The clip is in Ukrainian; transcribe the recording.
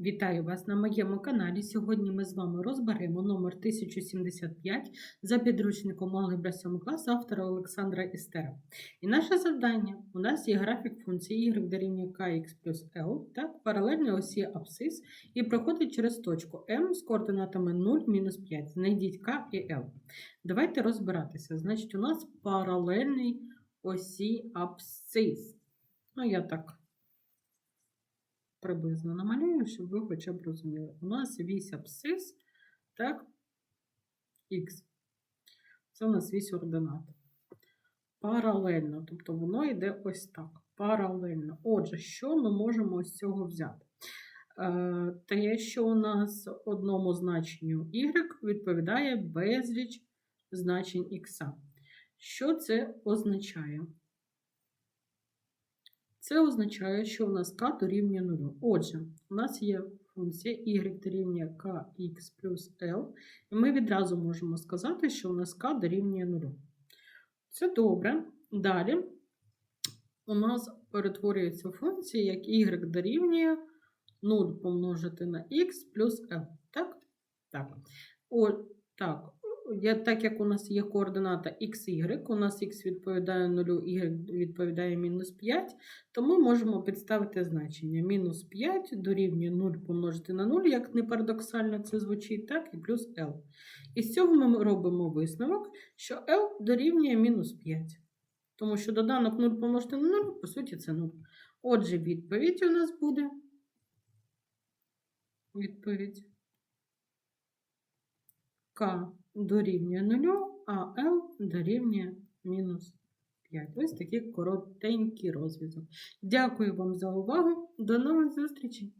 Вітаю вас на моєму каналі. Сьогодні ми з вами розберемо номер 1075 за підручником алгебра 7 класу автора Олександра Істера. І наше завдання у нас є графік функції y дорівнює kx плюс l, так, паралельно осі абсцис і проходить через точку m з координатами 0, мінус 5. Знайдіть k і l. Давайте розбиратися. Значить, у нас паралельний осі абсцис. Ну, я так приблизно намалюю, щоб ви хоча б розуміли. У нас вісь абсцис, так, х. Це у нас вісь ординат. Паралельно, тобто воно йде ось так. Паралельно. Отже, що ми можемо з цього взяти? Е, Те, що у нас одному значенню y відповідає безліч значень х. Що це означає? Це означає, що у нас k дорівнює 0. Отже, у нас є функція y дорівнює kx плюс l, і ми відразу можемо сказати, що у нас k дорівнює 0. Це добре. Далі у нас перетворюється функція, як y дорівнює 0 помножити на x плюс l. Так? Так. О, так. Я, так як у нас є координата x, y, у нас x відповідає 0, y відповідає мінус 5, то ми можемо підставити значення. Мінус 5 дорівнює 0 помножити на 0, як не парадоксально це звучить, так, і плюс l. І з цього ми робимо висновок, що l дорівнює мінус 5. Тому що доданок 0 помножити на 0, по суті, це 0. Отже, відповідь у нас буде. Відповідь. Дорівнює 0, а L дорівнює мінус 5. Ось такий коротенький розв'язок. Дякую вам за увагу. До нових зустрічей!